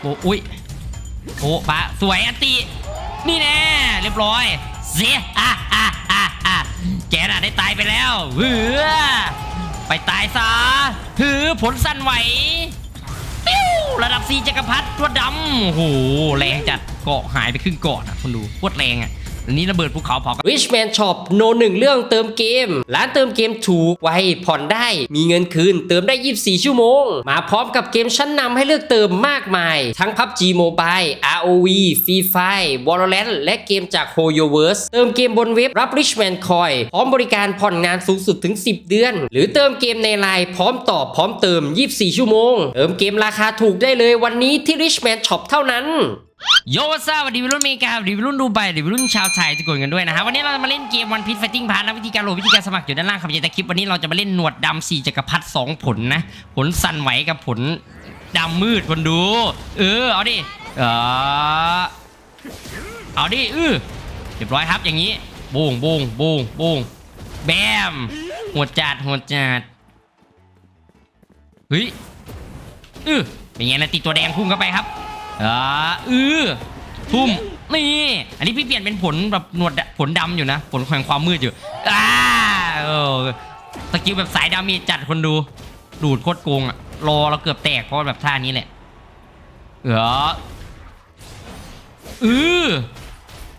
โอ้อุ้ยโอ้ปะสวยอติ นี่แน่เรียบร้อยเสียอะอะอะอะแกน่ะได้ตายไปแล้วเฮือไปตายซะถือผลสั้นไหวระดับสีจักรพรรดิตัวดำโอ้โหแรงจัดเกาะหายไปครึ่งเกาะนะคุณดูโคตรแรงอะ อันนี้ระเบิดภูเขาเผา Richman Shop โนหนึ่งเรื่องเติมเกม ร้านเติมเกมถูกไวผ่อนได้ มีเงินคืน เติมได้ 24 ชั่วโมง มาพร้อมกับเกมชั้นนำให้เลือกเติมมากมาย ทั้ง PUBG Mobile ROV Free Fire Valorant และเกมจาก HoYoverse เติมเกมบนเว็บรับ Richman Coin พร้อมบริการผ่อนงานสูงสุดถึง 10 เดือน หรือเติมเกมในไลน์พร้อมตอบพร้อมเติม 24 ชั่วโมง เติมเกมราคาถูกได้เลยวันนี้ที่ Richman Shop เท่านั้น โยวัสวัสดีวัยรุ่นเมกาสวัสดีวัยรุ่นดูไบสวัสดีวัยรุ่นชาวไทยทุกคนกันด้วยนะครับวันนี้เราจะมาเล่นเกมวันพี e ไฟติ้งพาร์นะวิธีการโหลดวิธีการสมัครอยู่ด้านล่างครับในคลิปวันนี้เราจะมาเล่นหนวดดำสี่จักรพรรดิสองผลนะ ผลสั่นไหวกับผลดำมืดคนดู เออเอาดิเออเอาดิเออเรียบร้อยครับอย่างนี้โบงโบงโบงโบงแบมหัวจัดหัวจัดเฮ้ยเออเป็นไงนะติดตัวแดงพุ่งเข้าไปครับ อ่าอือทุ่มนี่ อันนี้พี่เปลี่ยนเป็นผลแบบหนวดผลดำอยู่นะ ผลแห่งความมืดอยู่อ่าเออสกิลแบบสายดามีจัดคนดู ดูดโคตรโกงอะรอเราเกือบแตกเพราะแบบท่านี้แหละเอออือ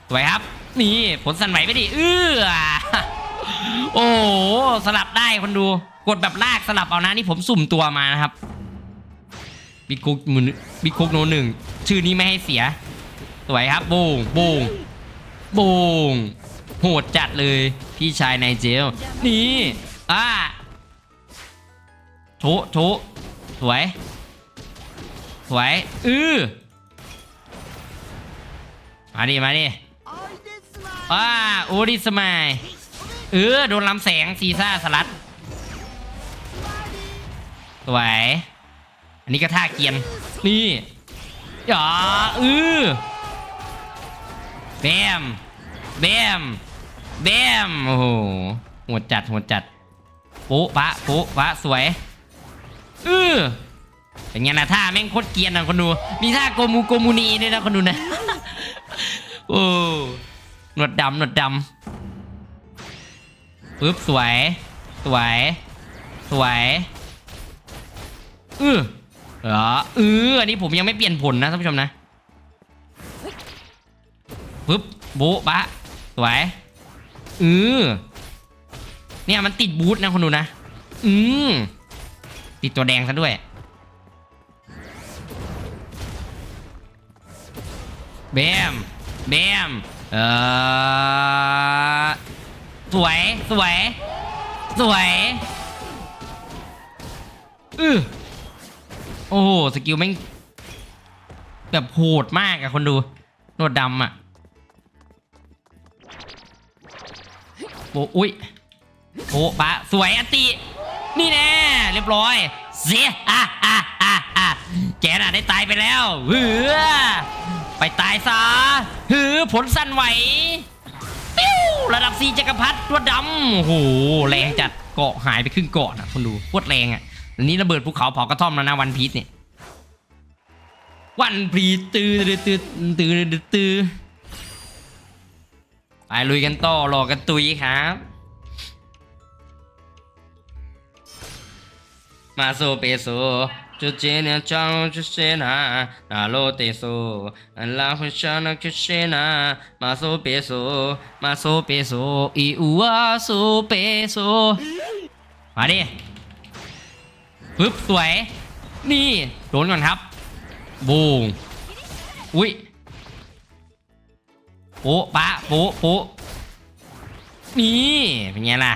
สวยครับ นี่ผลสั่นไหวไปดิอือโอ้สลับได้คนดู กดแบบลากสลับเอานะนี่ผมสุ่มตัวมานะครับบิ๊กคุกมือบิ๊กคุกโนหนึ่ง ชื่อนี้ไม่ให้เสีย สวยครับโบงโบงโบงโหดจัดเลย พี่ชายในเจลนี่อ่าโชะโชะสวย สวย อือมาดิ มาดิอ่าโอดิสมายเออ โดนลำแสงซีซ่าสลัด สวย อันนี้ก็ท่าเกียน นี่ อย่าอือแบมแบมแบมโอ้โหหัวจัดหัวจัดโป๊ปะโป๊ปะสวยอือเป็นไงนะท่าแม่งโคตรเกียนนะคนดูมีท่าโกมูโกมูนีด้วยนะคนดูนะโอ้หนวดดำหนวดดำปึ๊บสวย สวย สวยอือ เหรอเอออันนี้ผมยังไม่เปลี่ยนผลนะท่านผู้ชมนะปึ๊บโบ๊ะบะสวยเออเนี่ยมันติดบูทนะคนดูนะ อืมติดตัวแดงซะด้วย แบม แบม เออสวย สวย สวย อือ โอ้โหสกิลแม่งแบบโหดมากอะคนดูหนวดดำอะโอ้อุ้ยโอ้ปะสวยอติ นี่แน่เรียบร้อย เสียอะอะอะอะแกน่ะได้ตายไปแล้วเหือไปตายซะหือผลสั้นไหวปิ้วระดับสีจักรพรรดิตัวดำโอ้โหแรงจัดเกาะหายไปครึ่งเกาะนะคนดูโคตรแรงอะ อันนี้ระเบิดภูเขาเผากระท่อมแล้วนะวันพีชเนี่ย วันพีชตื้อตื้อตื้อตื้อตื้อไปลุยกันต่อรอกันตุยครับ มาโซเปโซจุเจเนจังจุเชนานาโลเตโซอันลาฮุชานาคุเชนามาโซเปโซมาโซเปโซอีอูวาโซเปโซมาดิ ปึ๊บสวย นี่โดนก่อนครับ บูงอุ้ยโป๊ะปะโป๊ะโป๊ะนี่เป็นไงล่ะ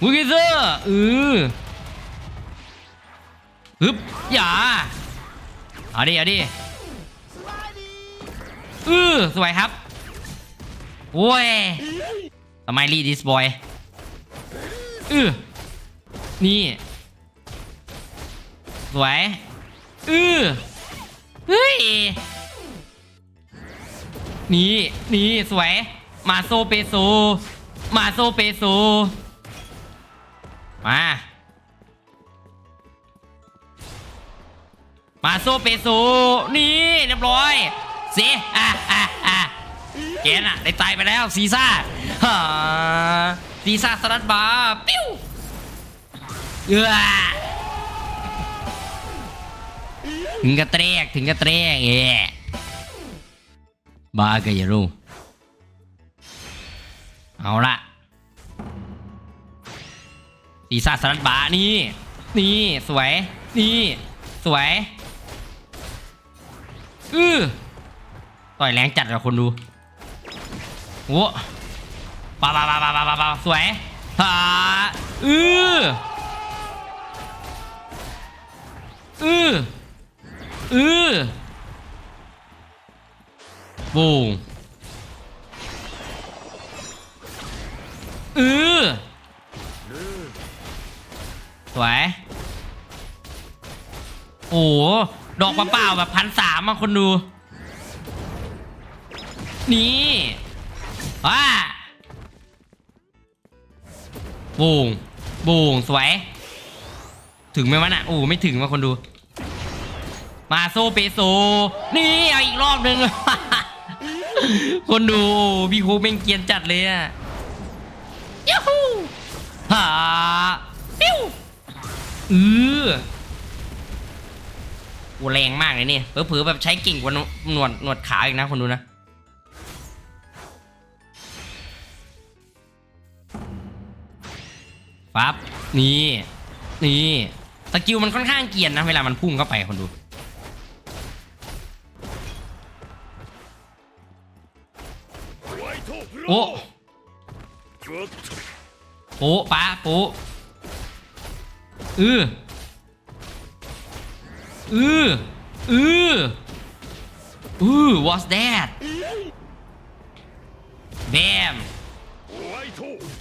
มุกิเซอร์เออฮึบอย่าเอาดิเอาดิเออสวยครับโอ้ยทำไมรีดิสบอย เออนี่ สวยเออเฮ้ย นี่ นี่ สวย มาโซเปโซ มาโซเปโซ มา มาโซเปโซ นี่ เรียบร้อยสีอะอะอะแกน่ะ ได้ตายไปแล้วซีซ่าฮ่า ซีซาสลัดบาร์ปิ้วเออถึงกระเตกถึงกระเตกเอ๊ะบาก็อย่ารู้เอาละซีซาสลัดบาร์นี่ นี่สวย นี่ สวยอือต่อยแรงจัดกับคนดูโอ้ ปาปาปาปาปาปาปาสวยฮ่าอืออืออือบูงอือสวย โอ้โหดอกเปล่าๆแบบพันสามอะคนดู นี่ว้า บูงบูงสวย ถึงไหมวะน่ะโอ้ไม่ถึงมาคนดู มาโซเปโซ นี่เอาอีกรอบหนึ่ง คนดูโอ้พี่ครูเป็นเกรียนจัดเลยอะยูฮูฮ่าปิ้วอือโอ้แรงมากเลยนี่เผลอๆแบบใช้กิ่งกว่าหนวดหนวดขาอีกนะคนดูนะ ปั๊บนี่นี่สกิลมันค่อนข้างเกียนนะเวลามันพุ่งเข้าไปคนดูโอ้โป๊ะป้าโป๊อืออืออืออือ what's that แบม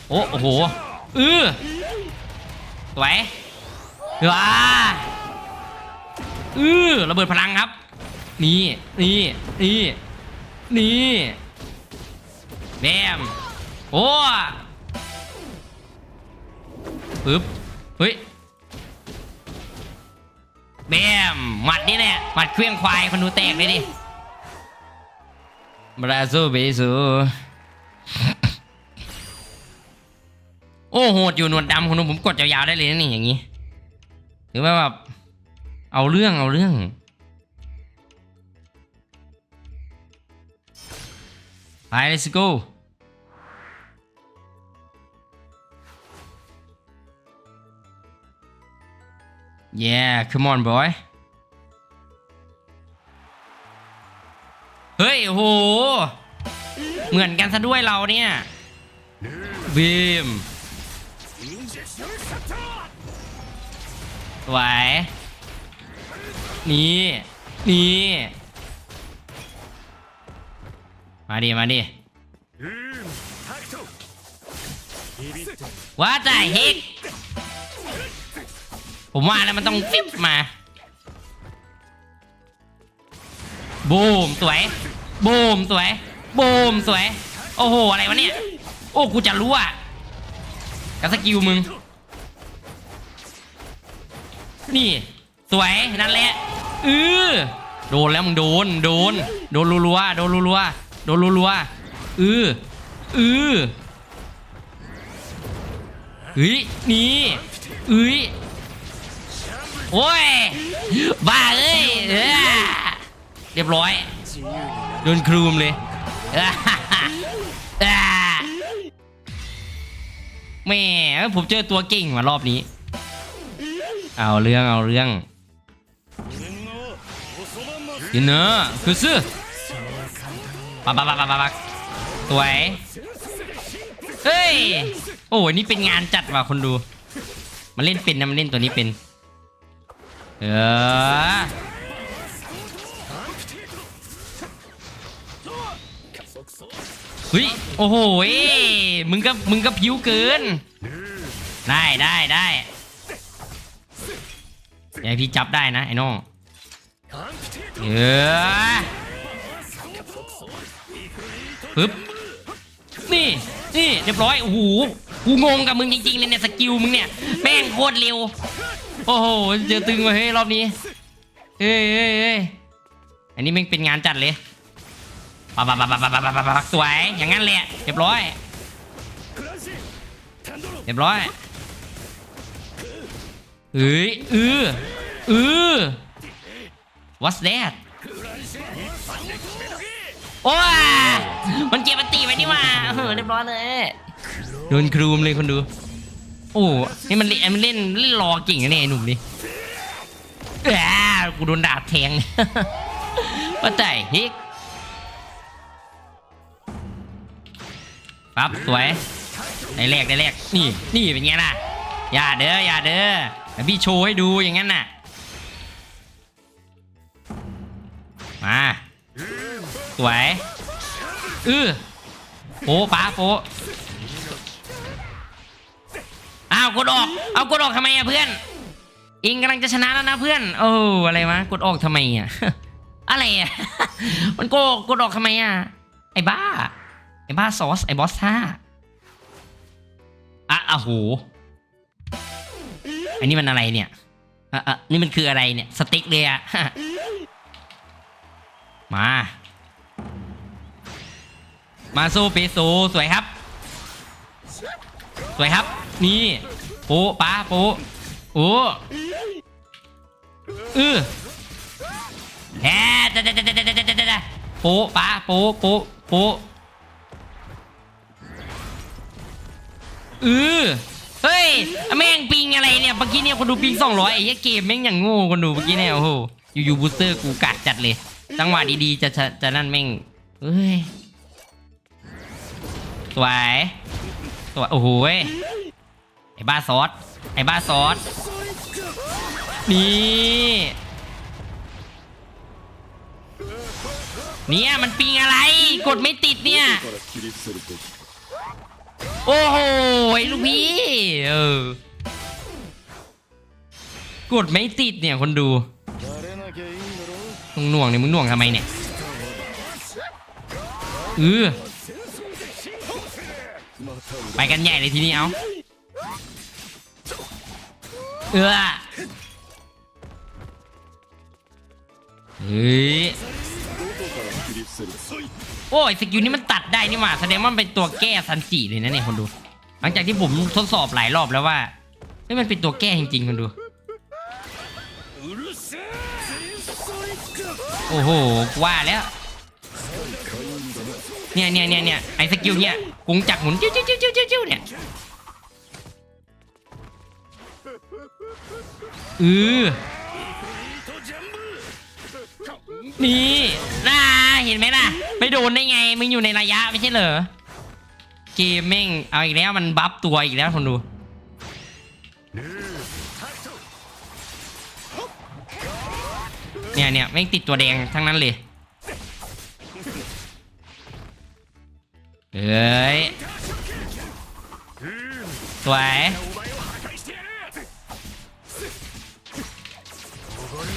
โอ้โห อือสวยว้าอือระเบิดพลังครับ นี่นี่นี่นี่แบมโอ้ปึ๊บเฮ้ยแบมหมัดนี่แหละหมัดเครื่องควายคนดูแตกเลยดิบราซูเบซู โอ้โหดอยู่หนวดดำคนดูผมกดยาวๆได้เลยนะนี่อย่างนี้ถือว่าแบบเอาเรื่องเอาเรื่อง ไป let's go yeah come on boy เฮ้ยโห เหมือนกันซะด้วยเราเนี่ยบีม สวยนี่นี่มาดิมาดิว่าแต่เฮกผมว่าแล้วมันต้องฟิบมาบูมสวยบูมสวยบูมสวย โอ้โห อะไรวะเนี่ย โอ้กูจะรู้อะ กับสกิลมึง นี่ สวยนั่นแหละเออโดนแล้วมึงโดนโดน โดนรัวๆโดนรัวๆโดนรัวๆเออเออเฮ้ยนี่เอ้ยโอ้ยบ้าเอ้ยเรียบร้อยโดนครูมเลยอ่า แหม่ผมเจอตัวเก่งมารอบนี้ เอาเรื่องเอาเรื่องยินเนอะคือซื้อปักปักปักปักปักสวยเฮ้ย โอ้ยนี่เป็นงานจัดว่ะคนดู มันเล่นเป็นนะมันเล่นตัวนี้เป็น เออ เฮ้ยโอ้โหมึงก็มึงก็ผิวเกิน ได้ได้ได้อย่าให้พี่จับได้นะไอ้น้องเออปึ๊บนี่นี่เรียบร้อยโอ้โหกูงงกับมึงจริงๆเลยเนี่ยสกิลมึงเนี่ยแม่งโคตรเร็วโอ้โหเจอตึงมาเฮ้ยรอบนี้เอ้ยเอ้ยเอ้ยอันนี้แม่งเป็นงานจัดเลย ปักปักปักปักปักปักปักสวยอย่างนั้นเลยเรียบร้อยเรียบร้อยเอ้ยอืออือ what's that โอ้ยมันเก็บมัตีไว้นี่มาเรียบร้อยเลยโดนครูมเลยคนดู โอ้ให้มันเล่นมันเล่นรอเก่งนี่ยหนุ่มนี่แหมกูโดนด่าแทงว่าแต่ฮิก ปั๊บสวยได้แรกได้แรกนี่นี่เป็นไงล่ะอย่าเด้ออย่าเด้อแต่พี่โชว์ให้ดูอย่างนั้นน่ะมาสวยอือโป๊ป้าโป๊อ้าวกดออกเอากดออกทำไมอะเพื่อนอิงกำลังจะชนะแล้วนะเพื่อนโอ้อะไรวะกดออกทำไมอะอะไรอะมันโกกดออกทำไมอะไอ้บ้า ไอ้บ้าซอส ไอ้บอสท่าอะอะโหอันนี้มันอะไรเนี่ยอะอะนี่มันคืออะไรเนี่ย สติ๊กเลยอะมา มาสู้ปีสูสวยครับ สวยครับ นี่ปูป้าปูโอ้เออแฮะปูป้าปูปูปู เออเฮ้ยแม่งปิงอะไรเนี่ยเมื่อกี้เนี่ยคนดูปิงสองร้อยไอ้เหี้ยเกมแม่งอย่างโง่คนดูเมื่อกี้เนี่ยโอ้โหอยู่ๆบูสเตอร์กูกัดจัดเลยจังหวะดีๆจะจะจะนั่นแม่งเฮ้ยสวยสวยโอ้โหไอ้บ้าซอสไอ้บ้าซอสนี่เนี่ยมันปิงอะไร กดไม่ติดเนี่ย โอ้โหลูกพี่เออกดไม่ติดเนี่ยคนดูหน่วงเนี่ยมึงหน่วงทำไมเนี่ยเออไปกันใหญ่เลยทีนี้เอาเออเฮ้ย โอ้ยสกิลนี้มันตัดได้นี่หว่าแสดงว่ามันเป็นตัวแก้ซันจิเลยนะเนี่ยคนดู หลังจากที่ผมทดสอบหลายรอบแล้วว่าเฮ้ยมันเป็นตัวแก้จริงๆคนดู โอ้โหว่าแล้วเนี่ยเนี่ยเนี่ยเนี่ยไอ้สกิลเนี่ยกุงจักหมุนจิ้วจิ้วจิ้วจิ้วจิ้วเนี่ยเออนี่น่า เห็นไหมล่ะ ไม่โดนได้ไง มึงอยู่ในระยะไม่ใช่เหรอ เกมแม่ง เอาอีกแล้วมันบัฟตัวอีกแล้วคนดู เนี่ยเนี่ยแม่งติดตัวแดงทั้งนั้นเลยเอ้ยสวย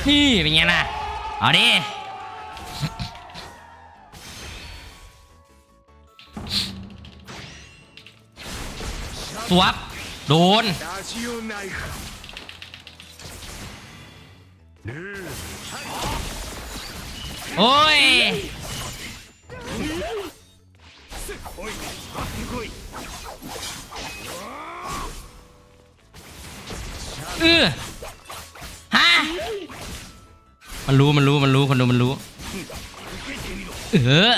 นี่เป็นไงล่ะ เอาดิ สวบโดน โอ้ย เออฮะ มันรู้ มันรู้ มันรู้ คนดูมันรู้ เออ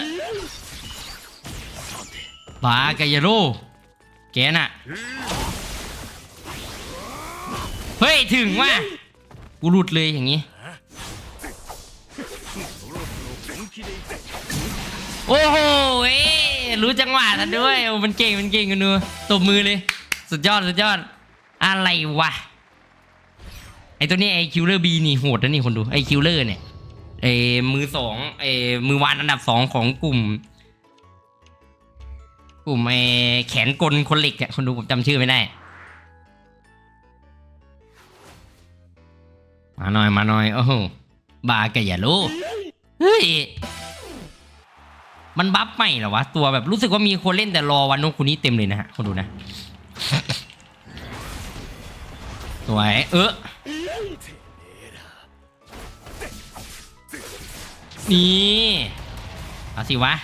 บากยโร่ กน่ะ เฮ้ย ถึงว่ะ กูหลุดเลยอย่างนี้ โอ้โหเอ้รู้จังหวะทันด้วยโอ้มันเก่ง มันเก่งกันดูตบมือเลย สุดยอด สุดยอด อะไรวะ ไอตัวนี้ไอคิวเลอร์บีนี่โหดนะนี่คนดู ไอคิวเลอร์เนี่ยไอมือสองไอมือวานอันดับสองของกลุ่ม กลุ่มไอแขนกลคนเหล็กอะคนดูผมจำชื่อไม่ได้ มาหน่อยมาหน่อย โอ้โหบากอย่ารู้เฮ้ย มันบัฟใหม่เหรอวะ ตัวแบบรู้สึกว่ามีคนเล่นแต่รอวันนู้นคนนี้เต็มเลยนะฮะ คนดูนะ สวย เออนี่ เอาสิวะ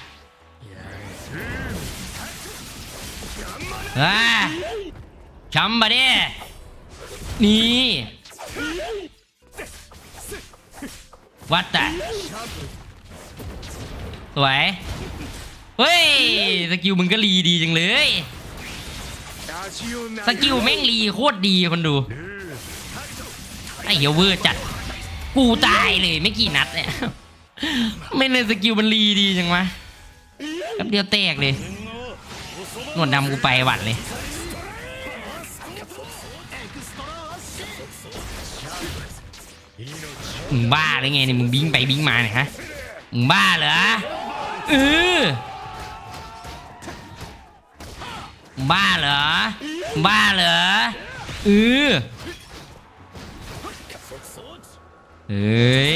อ่าช้ำปะเนี่ยนี่วัดแต่สวย เฮ้ย สกิลมึงก็รีดีจังเลย สกิลแม่งรีโคตรดีคนดู ไอ้เหี้ยเวอร์จัด กูตายเลยไม่กี่นัดเนี่ย ไม่เลยสกิลมันรีดีจังวะกับเดียวแตกเลย หนวดดำกูไปหวัดเลย มึงบ้าหรือไงเนี่ยมึงบิงไปบิงมาเนี่ยฮะ มึงบ้าเหรอเออมึงบ้าเหรอมึงบ้าเหรอเออเฮ้ย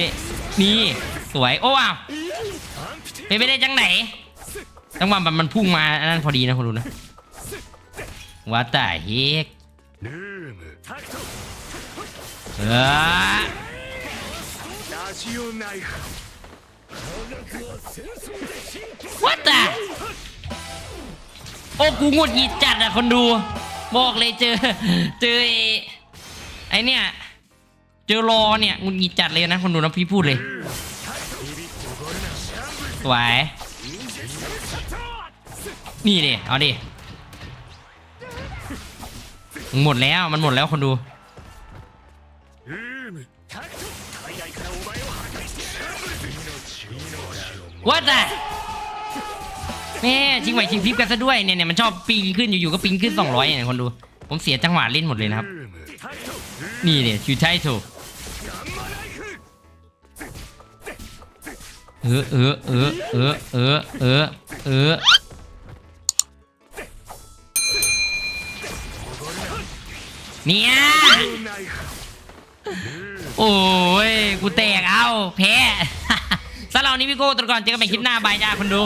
นี่ สวย โอ้ว้าวเป็นไปได้จังไหน จังหวะแบบมันพุ่งมาอันนั้นพอดีนะคุณดูนะว่าแต่เฮกเออว่าแต่โอ้กูงดหงิดจัดอะคนดู บอกเลยเจอ เจอไอเนี่ยเจอรอเนี่ยงุนยิดจัดเลยนะคนดูนะพี่พูดเลยสวย นี่ดิเอาดิหมดแล้วมันหมดแล้วคนดูว่าแต่แม่ชิงไหวชิงพริบกันซะด้วยเนี่ยเนี่ยมันชอบปีนขึ้นอยู่ๆก็ปีนขึ้น 200เนี่ยคนดู ผมเสียจังหวะเล่นหมดเลยนะครับ นี่เนี่ยชูไทโตเออเออเออเออเออเออเออ เนี่ยโอ้ย กูแตกเอาแพ้สำหรับวันนี้พี่โก้ตัวก่อนเจอกันใหม่คลิปหน้าบายจ้าคนดู